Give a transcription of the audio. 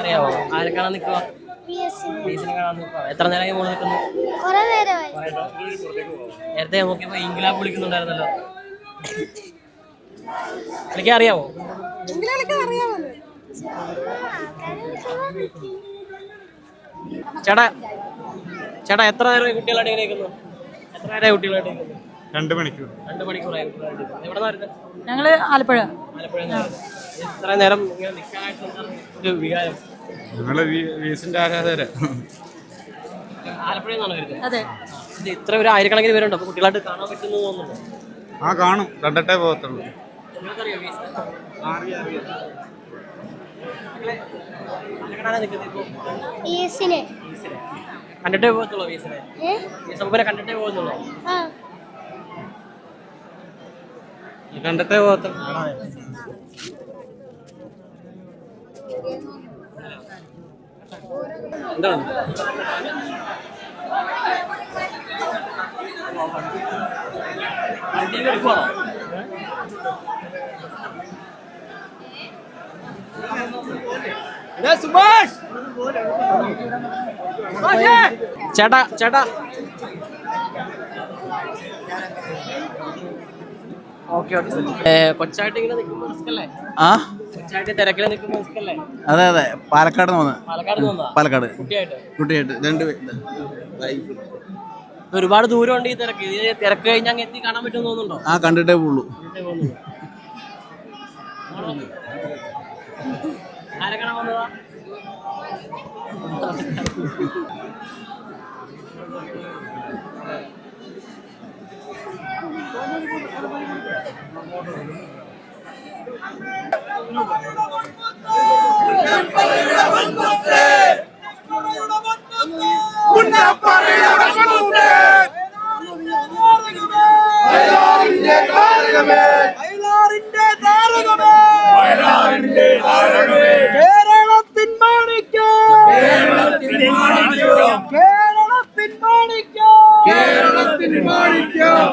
അറിയാവോ ആരെ കാണാൻ നിൽക്കുക? എത്ര നേരമായി മോൾ നിൽക്കുന്നു? നേരത്തെ നോക്കിയപ്പോ ഇംഗ്ലാബ് വിളിക്കുന്നുണ്ടായിരുന്നല്ലോ. എനിക്ക് അറിയാവോ ചേട്ടാ ചേട്ടാ എത്ര നേരമായി കുട്ടികളായിട്ട് ഇങ്ങനെ നിൽക്കുന്നു? എത്ര നേരമായി കുട്ടികളായിട്ട് നിൽക്കുന്നു? രണ്ട് മണിക്കൂർ. രണ്ട് മണിക്കൂറായി. ഞങ്ങൾ ആലപ്പുഴ. ആലപ്പുഴ എത്ര നേരം ഇങ്ങനെ നിൽക്കാനായിട്ട് ഒരു വികാരം. ഞങ്ങൾ വീസിന്റെ ആരാധകര. ആലപ്പുഴയിൽ നിന്നാണ് വരുന്നത് അതെ. ഇത് ഇത്ര ഒരു ആയിരക്കണക്കിന് പേരുണ്ട്. അപ്പൊ കുട്ടികളായിട്ട് കാണാൻ പറ്റുന്നു തോന്നുന്നു ആ കാണും. കണ്ടിട്ടേ പോകത്തുള്ളൂ. നിങ്ങൾക്കറിയോ വീസ്? എസിന് വീസിനെ. കണ്ടിട്ടേ പോകത്തുള്ളൂ കണ്ടിട്ടേ പോകുന്നുള്ളൂ ആ. കണ്ടിട്ടേ പോകത്തുള്ളൂ എന്താണ്? വണ്ടിയിൽ എടുക്കുവാണോ? ചേട്ടാ ചേട്ടാ. അതെ അതെ. പാലക്കാട് പാലക്കാട് കുട്ടിയായിട്ട്? രണ്ട് ഒരുപാട് ദൂരം ഉണ്ട് ഈ തിരക്ക്. തിരക്ക് കഴിഞ്ഞാൽ അങ്ങ് എത്തി കാണാൻ തോന്നുന്നുണ്ടോ? ആ കണ്ടിട്ടേ പോളൂ ആരെ കാണാൻ വന്നതാ കേരളത്തിൻ മാണിക്യം. കേരളത്തിൻ മാണിക്യം.